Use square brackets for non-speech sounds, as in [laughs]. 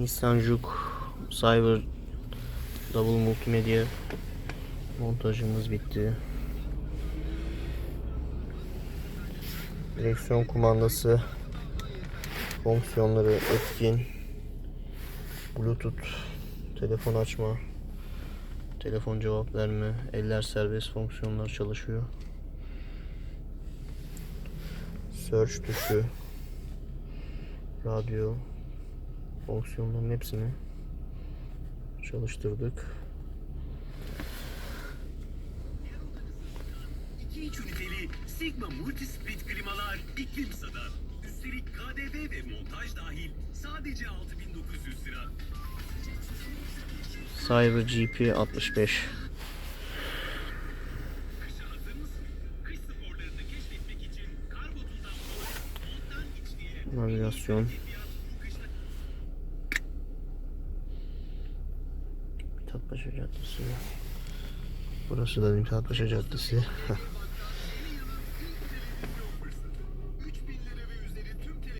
Nissan Juke Cyber Double Multimedya montajımız bitti. Direksiyon kumandası fonksiyonları etkin. Bluetooth telefon açma, telefon cevap verme, eller serbest fonksiyonlar çalışıyor. Search tuşu, radyo, fonksiyonların hepsini çalıştırdık. İki iç üniteli Sigma Multisplit klimalar İklimsa'da. Üstelik KDV ve montaj dahil sadece 6900 lira. Cyber GP 65 Kışa Mithatpaşa Caddesi. Burası da Mithatpaşa Caddesi [laughs]